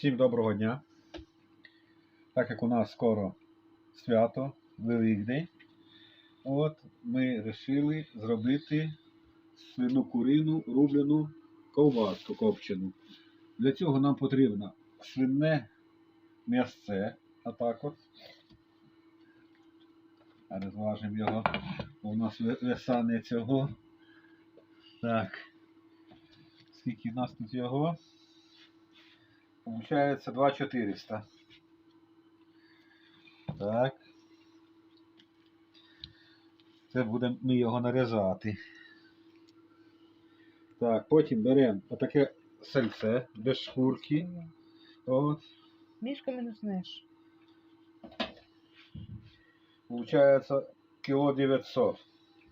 Всім доброго дня. Так як у нас скоро свято, Великдень, от ми вирішили зробити свину курину рублену ковбаску копчену. Для цього нам потрібно свине м'ясце. А розважимо його. бо У нас веса не цього. Так. Скільки в нас тут його? Получається 2400. Так. Це будемо ми його нарізати. Так, потім беремо отаке сальце без шкурки. От. Мішку мінус неш. Получається кіло 900.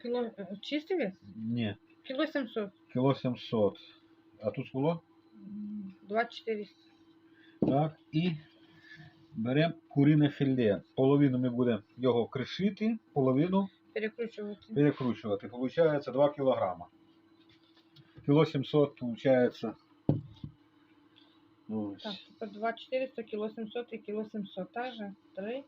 Кіло е, чистий вес? Ні, Кіло 700. кіло 700. А тут було? 2400. Так, і беремо курине філе. Половину ми будемо його кришити, половину Перекручувати. перекручувати. Получається 2 кілограма. Кіло 700 получається. Ось. Так, тепер 2400, кіло 700 і кіло 700. Так же? 3.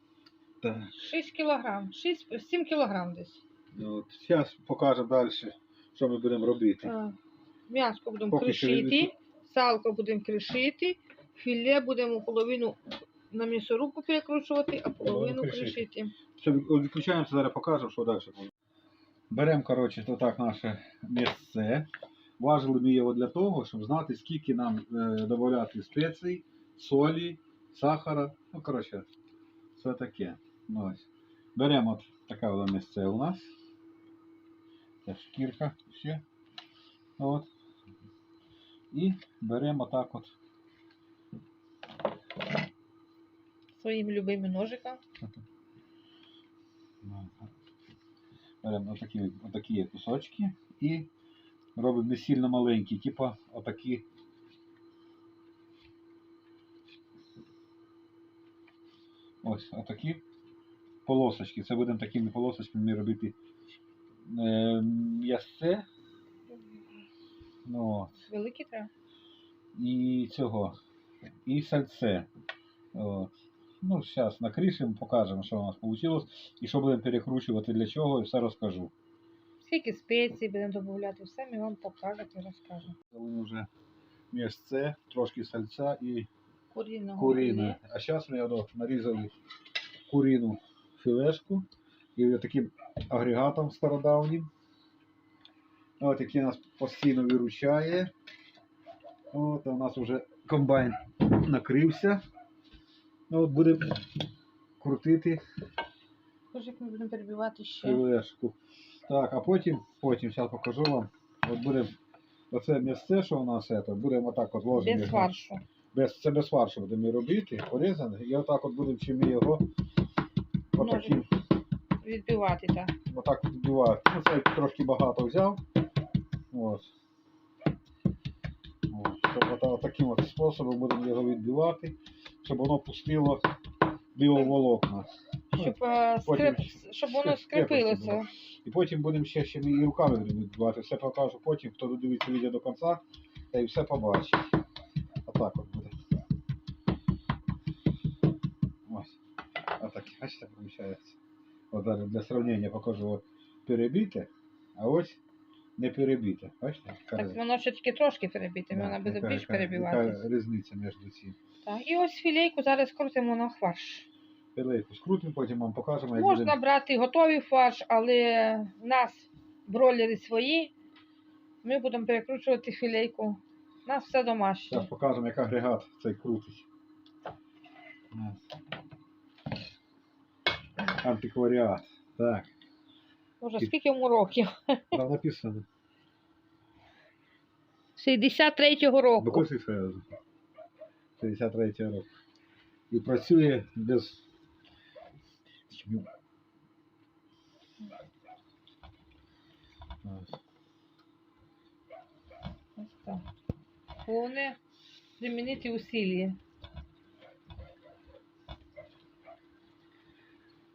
Так. 6 кілограм. 6, 7 кілограм десь. От. Зараз покажемо далі, що ми будемо робити. Так. М'яско будемо Поки кришити, відвішу. салко будемо кришити, філе будемо половину на м'ясорубку перекручувати, а половину кришити. кришити. Все, відключаємося, зараз покажемо, що далі буде. Беремо, коротше, то так наше місце. Важили ми його для того, щоб знати, скільки нам е, додати спецій, солі, сахара. Ну, коротше, все таке. Ну, ось. Беремо от така вона місце у нас. Це шкірка ще. От. І беремо так от. Своїм любимим ножиком. Беремо отакі, отакі кусочки і робимо не сильно маленькі, типа отакі. Ось отакі полосочки. Це будемо такими полосочками робити е, м'ясце. Ну, от. Великий треба. і цього, і сальце. От. Ну, зараз накришимо, покажемо, що у нас вийшло, і що будемо перекручувати для чого, і все розкажу. Скільки спецій будемо додавати, все ми вам покажемо і розкажемо. Коли вже м'ясце, трошки сальця і курини. А зараз ми нарізали курину філешку і таким агрегатом стародавнім. От який нас постійно виручає. От, у нас вже комбайн накрився. Ну, от будемо крутити Кожик ми будемо перебивати ще. філешку. Так, а потім, потім, зараз покажу вам. От будемо оце місце, що у нас це, будемо отак от ложимо. Без його. фаршу. Без, це без фаршу будемо робити, порізане. І отак от будемо чим ми його отаким, Відбивати, так. отак відбивати. Ну, це я трошки багато взяв. Ось. Ось. Щоб таким от способом будемо його відбивати, щоб воно пустило біоволокна. Щоб, е, скрип... щоб воно скрепиться скріпилося. І потім будемо ще, ще і руками відбивати. Все покажу потім, хто додивиться відео до кінця, та й все побачить. Отак от буде. Ось. Отак, бачите, виходить. От зараз для сравнення покажу от перебите, а ось не перебите. Бачите? Так воно ще тільки трошки перебити, вона буде більш перебиватися. Яка різниця між цим. Так. І ось філейку зараз крутимо на фарш. Пилейку скрутимо, потім вам покажемо, як Можна будемо. брати готовий фарш, але в нас бройлери свої. Ми будемо перекручувати філейку. У нас все домашнє. Зараз покажемо, як агрегат цей крутить. Антикваріат. Так, Боже, скільки йому років? там написано. 63-го року. Бакуси Феозу. 53 рок. І працює без. Ось. Так. Головне примінити усилля.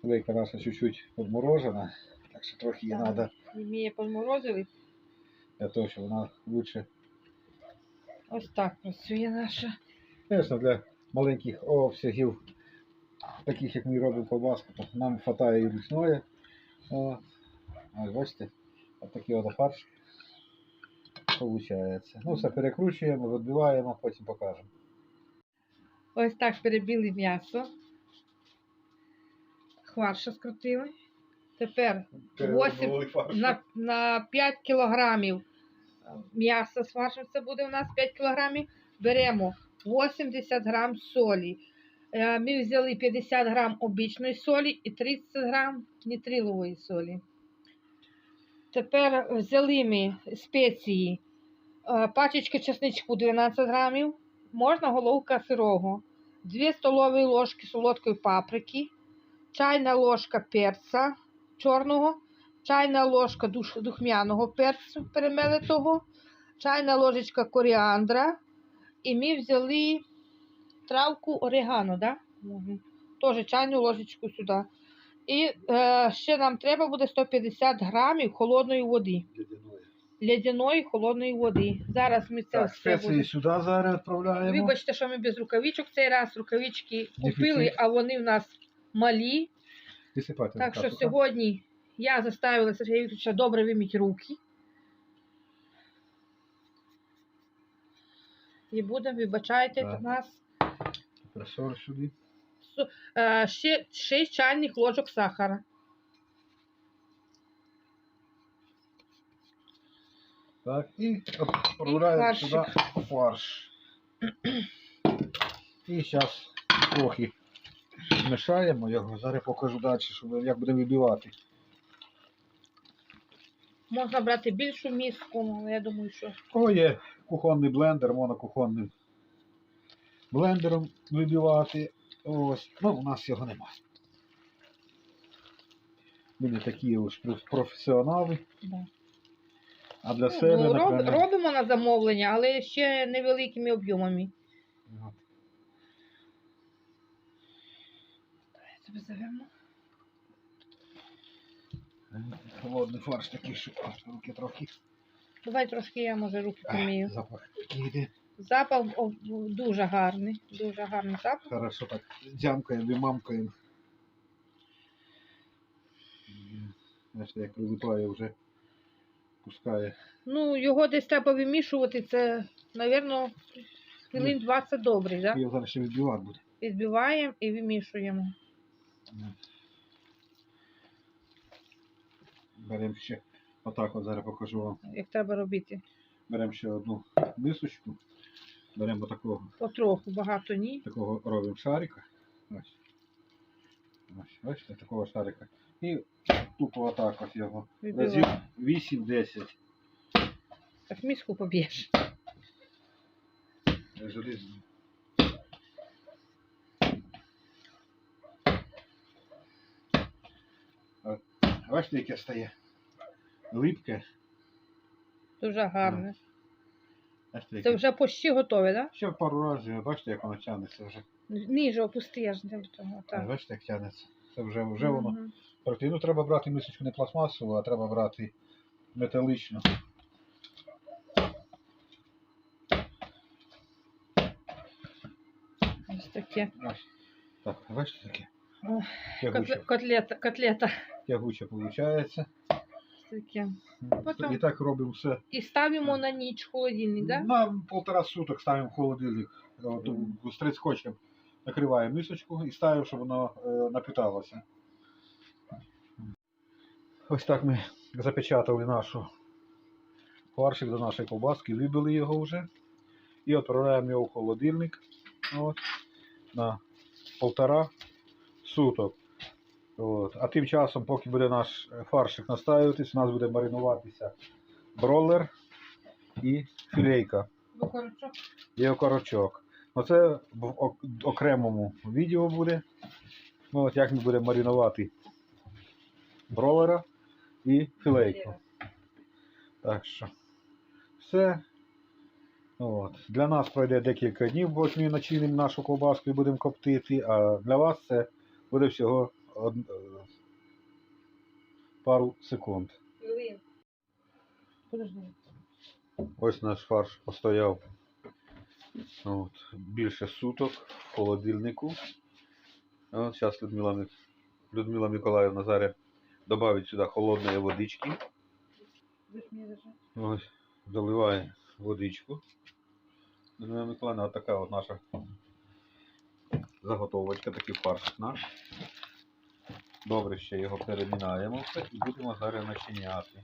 Лейка наша чуть-чуть подморожена, так трохи її треба Вміє подморозили. для того, щоб вона лучше. Ось так працює наша. Звісно, для маленьких обсягів, таких як ми робимо ковбаску, то нам вистачає і ручної. Ось бачите, от такий от фарш виходить. Ну, все перекручуємо, відбиваємо, потім покажемо. Ось так перебили м'ясо. Хварша скрутили. Тепер Восім на, на 5 кілограмів м'яса фаршем, це буде у нас 5 кілограмів. Беремо 80 грам солі. Е, Ми взяли 50 грам обичної солі і 30 грам нітрилової солі. Тепер взяли ми спеції. Е, Пачечка чесничку 12 грамів, можна головка сирого, 2 столові ложки солодкої паприки, чайна ложка перця чорного, чайна ложка духмяного перцю перемелитого, чайна ложечка коріандра. І ми взяли травку орегано, да? Мгм. Теж чайну ложечку сюди. І е, ще нам треба буде 150 грамів холодної води. Лядяної холодної води. Зараз ми це Так, все будемо. сюди зараз відправляємо. Вибачте, що ми без рукавичок цей раз. Рукавички купили, а вони в нас малі. Висипати Так що сьогодні я заставила Сергія Вікторовича добре вимити руки. І будемо, вибачайте, Так. нас соль сюди. е, ще 6 чайних ложок сахара. Так, і відправляємо фаршик. сюди фарш. І зараз трохи мішаємо його. Зараз покажу далі, щоб як будемо вибивати. Можна брати більшу міску, але я думаю, що О, є кухонний блендер, можна кухонним блендером вибивати. Ось. Ну, у нас його нема. Ми не такі уж професіонали, да. а для Ну, себе, роб- напевно, робимо на замовлення, але ще невеликими об'ємами. от. Заверну. холодний фарш такий, що руки трохи. Давай трошки я може руки помію. Запах такий йде. Запах о, дуже гарний, дуже гарний запах. Хорошо так дзямкаємо і мамкаємо. М, як прилипає вже, пускає. Ну, його десь треба вимішувати, це, мабуть, хвилин 20 добре, да? Його зараз ще відбивати буде. Відбиваємо і вимішуємо. Беремо ще, отак от зараз покажу вам. Як треба робити. Беремо ще одну мисочку. Беремо такого, Потроху, багато ні. такого робимо шарика. Ось. Ось, бачите, такого шарика. І тупо отак от його. Разів 8-10. Так міску поб'єш. Железно. От, Бачите, яке стає? Липке. Дуже гарне. Бачите, Це вже почти готове, так? Ще пару разів, бачите, як воно тягнеться вже. Да? Ніже опусти, не того. Так. Бачите, як тягнеться. Це вже, вже воно. Мгм. Проти, ну, треба брати мисочку не пластмасову, а треба брати металічну. Ось таке. Ось. Так, бачите таке? Ох, Тягуче, Котлета, котлета. Тягуче виходить. Таке. Потім- І так робимо все. І ставимо на ніч в холодильник, так? Да? На полтора суток ставимо в холодильник от, з трицкочем. Накриваємо мисочку і ставимо, щоб воно е, напиталося. Ось так ми запечатали нашу фаршик до нашої ковбаски, вибили його вже. І відправляємо його в холодильник от, на полтора суток. От. А тим часом, поки буде наш фаршик настаюватись, у нас буде маринуватися бролер і філейка. Бокорочок. і окорочок. Оце в окремому відео буде. Ну, от як ми будемо маринувати бролера і філейку. Так що все. От. Для нас пройде декілька днів, бо ми начинимо нашу ковбаску і будемо коптити, а для вас це буде всього од... е, пару секунд. Ось наш фарш постояв От, більше суток в холодильнику. От, зараз Людмила, Людмила Миколаївна зараз додавить сюди холодної водички. Ось, заливає водичку. Людмила Миколаївна, така от наша заготовочка, такий фарш наш. Добре, ще його перемінаємо і будемо зараз начиняти.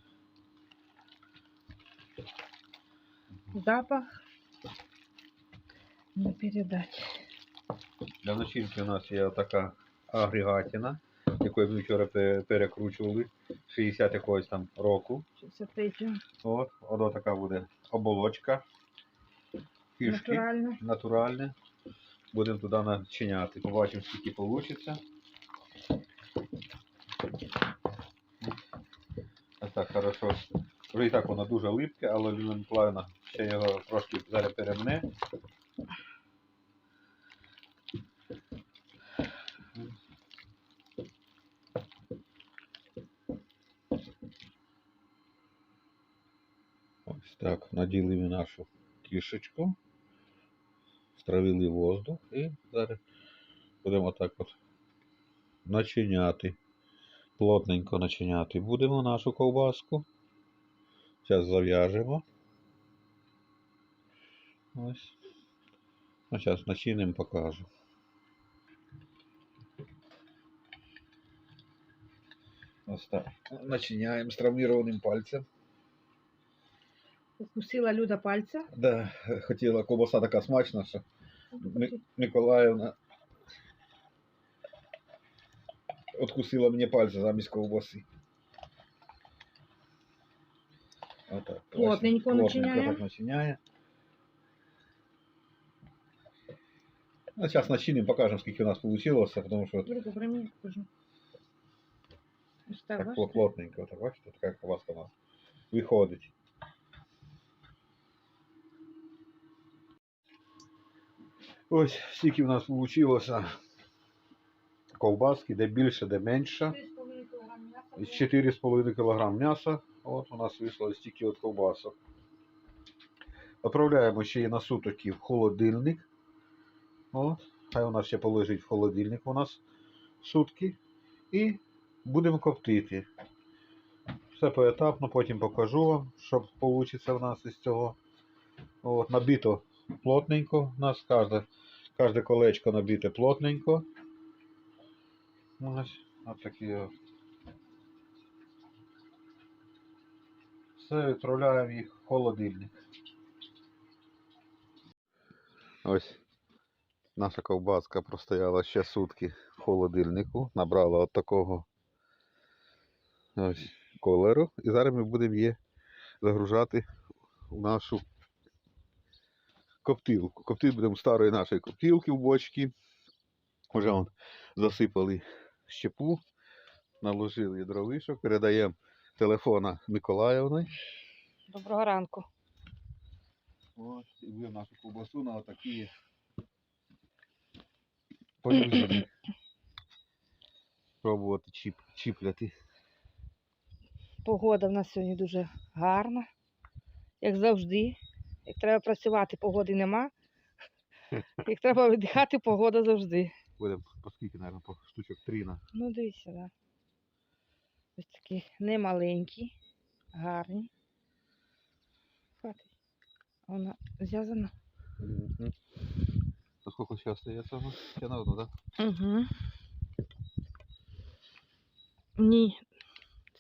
Запах не передать. Для начинки у нас є така агрегатина, яку ми вчора перекручували 60 якогось там року. 63 От, воно така буде оболочка. Фішки натурально. натуральне. Будемо туди начиняти. Побачимо, скільки вийде. Ось так, хорошо. Вже і так воно дуже липке, але Людмила Миколаївна ще його трошки зараз перемне. Ось так, наділи нашу кішечку, стравили воздух і зараз будемо так от начиняти. Плотненько начиняти будемо нашу ковбаску. Зараз зав'яжемо. Ось. А зараз начинимо, покажу. Ось так. Начиняємо з травмірованим пальцем. Укусила Люда пальця. Да, хотіла ковбаса така смачна, що Миколаївна откусила мені пальці замість ковбаси. Отак. Плотненько Плотненько начиняє. так начиняє. Ну, зараз начиним, покажемо, скільки у нас вийшло, тому що Юрка, прими, покажу. Ось так, так бачите? плотненько, так бачите, така ковбаска у нас виходить. Ось скільки в нас вийшло Ковбаски, де більше, де менше. 3,5 кілограм м'яса. Із 4,5 кг м'яса. От у нас вийшло стільки от ковбасок. Отправляємо ще її на сутоки в холодильник. От. Хай у нас ще полежить в холодильник у нас сутки. І будемо коптити. Все поетапно, потім покажу вам, що вийде в нас із цього. От, набито плотненько. У нас кожне, кожне колечко набите плотненько. Ось, от такі от. Все, відправляємо їх в холодильник. Ось наша ковбаска простояла ще сутки в холодильнику. Набрала от такого ось кольору. І зараз ми будемо її загружати в нашу коптилку. Коптити будемо старої нашої коптилки в бочки. Вже засипали щепу, наложили дровишок, передаємо телефона Миколаївни. Доброго ранку. Ось, і будемо нашу ковбасу на отакі полюзини. Пробувати чіп, чіпляти. Погода в нас сьогодні дуже гарна, як завжди. Як треба працювати, погоди нема. Як треба віддихати, погода завжди. Будемо по скільки, мабуть, по штучок три на. Ну, дивіться, да. Ось такі немаленькі, гарні. Хватить. Вона зв'язана. Угу. То скільки ще остається у нас? Ще на одну, так? Угу. Ні.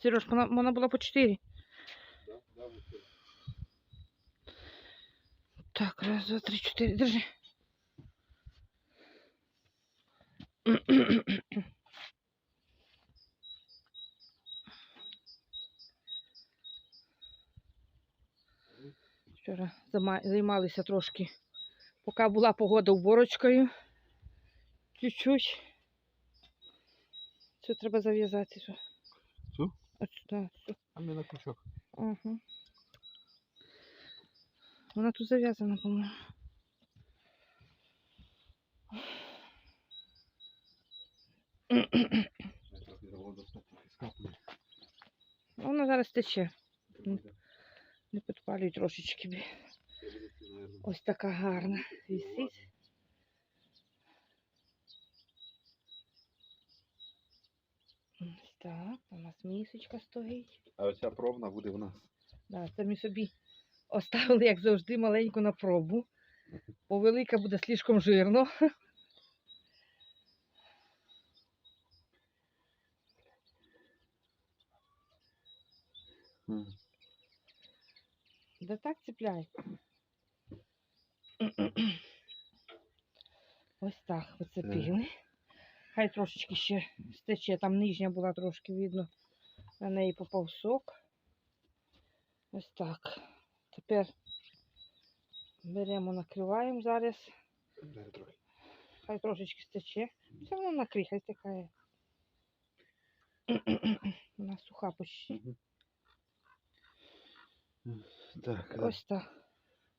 Сереж, вона, вона була по 4. Так, раз, два, три, чотири. Держи. Вчора займалися трошки, поки була погода уборочкою. Чуть-чуть. Це треба зав'язати. Цю? А ми на крючок. Угу. Вона тут зав'язана, по-моєму. Вона зараз тече. Не підпалюй трошечки. Ось така гарна. Вісить. Так, у нас місочка стоїть. А оця пробна буде в нас. Так, да, це ми собі оставили, як завжди, маленьку на пробу. Бо велика буде слишком жирно. Да так цепляй. Ось так оцепили. Хай трошечки ще стече, там нижня була трошки видно. На неї попав сок. Ось так. Тепер беремо, накриваємо зараз. Хай трошечки стече. Все одно накрий, хай стекає. Вона суха почти. Так, Ось так.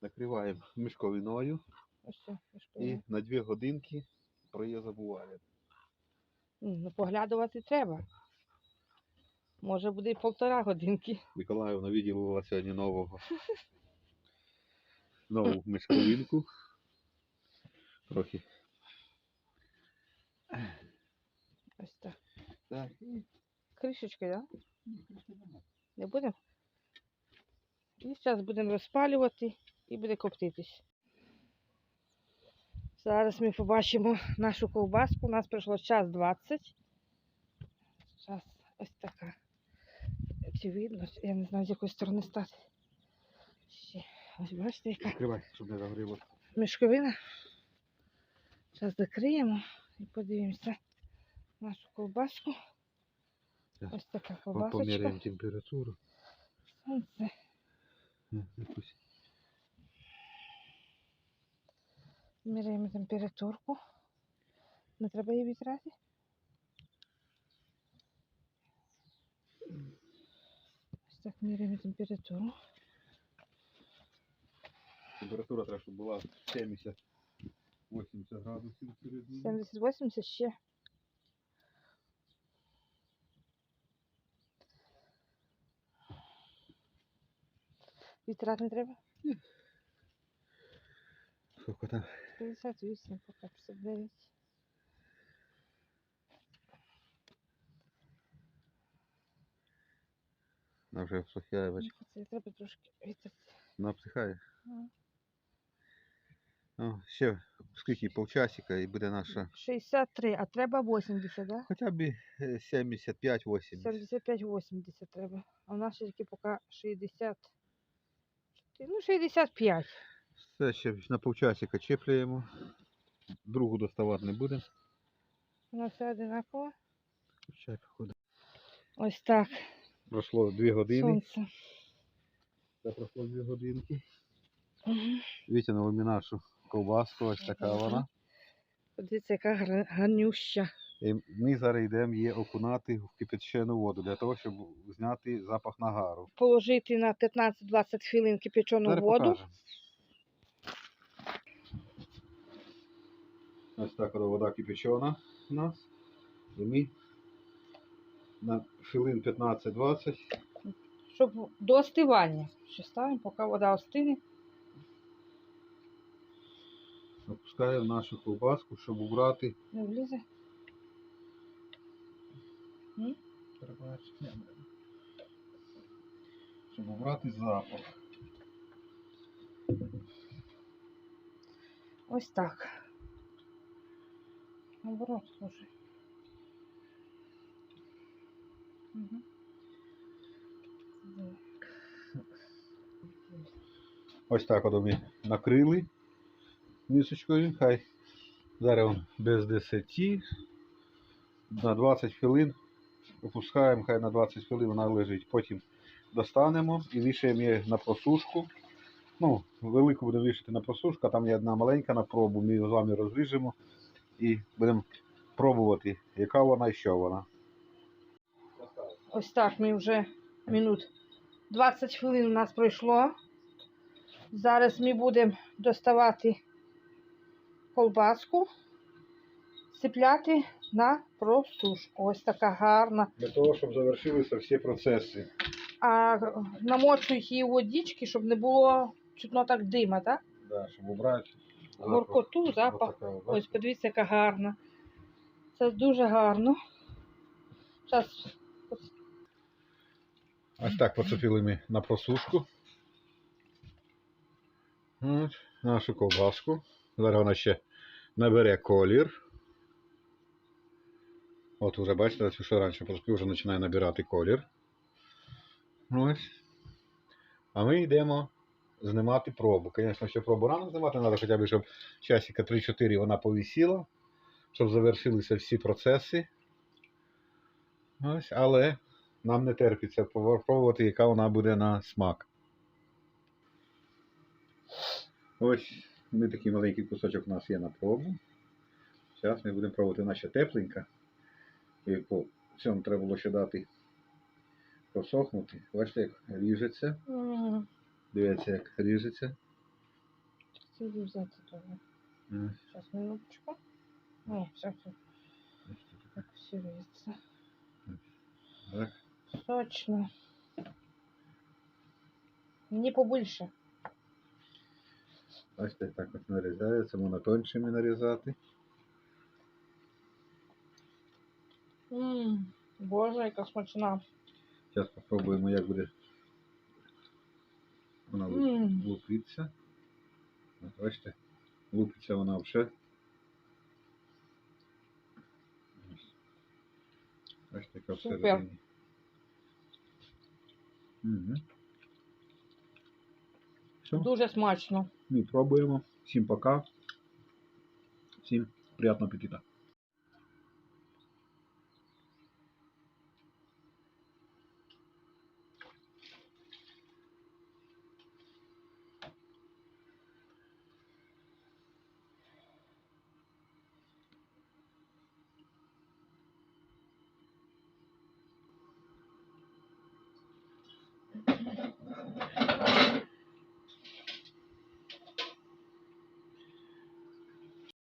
накриваємо мішковиною Ось так. і на 2 годинки про її забуваємо. Ну, поглядувати треба. Може буде і полтора годинки. Миколаївна виділила сьогодні нового. Нову мішковинку. Трохи. Ось так. Так, і Кришечкою, так? Да? Не будемо? І зараз будемо розпалювати і буде коптитись. Зараз ми побачимо нашу ковбаску. У нас пройшло час 20. Зараз ось така. Чи видно? Я не знаю, з якої сторони стати. Ще. Ось бачите, яка відкривай, щоб не загоріло. мішковина. Зараз закриємо і подивимося нашу ковбаску. Ось така ковбасочка. Поміряємо температуру. Сонце. Якусь. Міряємо температурку. Не треба її вітрати. Ось так міряємо температуру. Температура треба, щоб була 70-80 градусів середині. 70-80 ще. Вітрати не треба? Сколько там? 58, поки 59. Вона вже всухає, бач. Це треба трошки вітрати. Вона обсихає. Ага. Ну, ще скільки, полчасика і буде наша 63, а треба 80, да? хоча б е, 75-80. 75-80 треба. А в нас ще тільки поки 60. Ну, 65. Все ще на полчасика чіпляємо. Другу доставати не будемо. У нас все одинаково. Чай. Ось так. Пройшло 2 години. Сонце. Це пройшло 2 годинки. Угу. Витягнули ми нашу ковбаску, ось така вона. Подивіться, яка гарнюща. І ми зараз йдемо її окунати в кипячену воду для того, щоб зняти запах нагару. Положити на 15-20 хвилин кипячену Зараз воду. покажемо. Ось так вода кипячена у нас. І ми на хвилин 15-20 Щоб до остивання. Ще ставимо, поки вода остине. опускаємо нашу ковбаску, щоб убрати. Не влізе. Щоб убрати запах. Ось так. Наоборот, слушай. Угу. Ось так от ми накрили місочкою. Хай зараз без 10 на 20 хвилин. Опускаємо, хай на 20 хвилин вона лежить. Потім достанемо і вішаємо її на просушку. Ну, велику будемо вішати на просушку, а там є одна маленька на пробу. Ми її з вами розріжемо і будемо пробувати, яка вона і що вона. Ось так ми вже минут 20 хвилин у нас пройшло. Зараз ми будемо доставати колбаску, цепляти на просушку. Ось така гарна. Для того, щоб завершилися всі процеси. А намочують її у водички, щоб не було чутно так дима, так? Да, щоб убрати. Горкоту, запах. От, Ось, подивіться, яка гарна. Це дуже гарно. Зараз Ось так поцепили ми на просушку. От, нашу ковбаску. Зараз вона ще набере колір. От уже бачите, що раніше проспів, вже починає набирати колір. Ось. А ми йдемо знімати пробу. Звісно, ще пробу рано знімати, треба хоча б, щоб часика 3-4 вона повісіла, щоб завершилися всі процеси. Ось, але нам не терпиться попробувати, яка вона буде на смак. Ось ми такий маленький кусочок у нас є на пробу. Зараз ми будемо пробувати вона ще тепленька. По цьому треба було ще дати просохнути. Бачите, як ріжеться. М, Дивіться, як ріжеться. Це взяти. Ось, Сейчас, минуточку. О, все, все. Так все видится. Так. Сочно. Не побольше. Бачите, так от нарізається, можна тоншими нарізати. М, Боже, яка смачна. Зараз спробуємо, як буде вона М, лупиться. Бачите, лупиться вона вже. Бачите, яка всередині. Угу. Все, Дуже смачно. ми пробуємо. Всім пока. Всім приятного аппетита.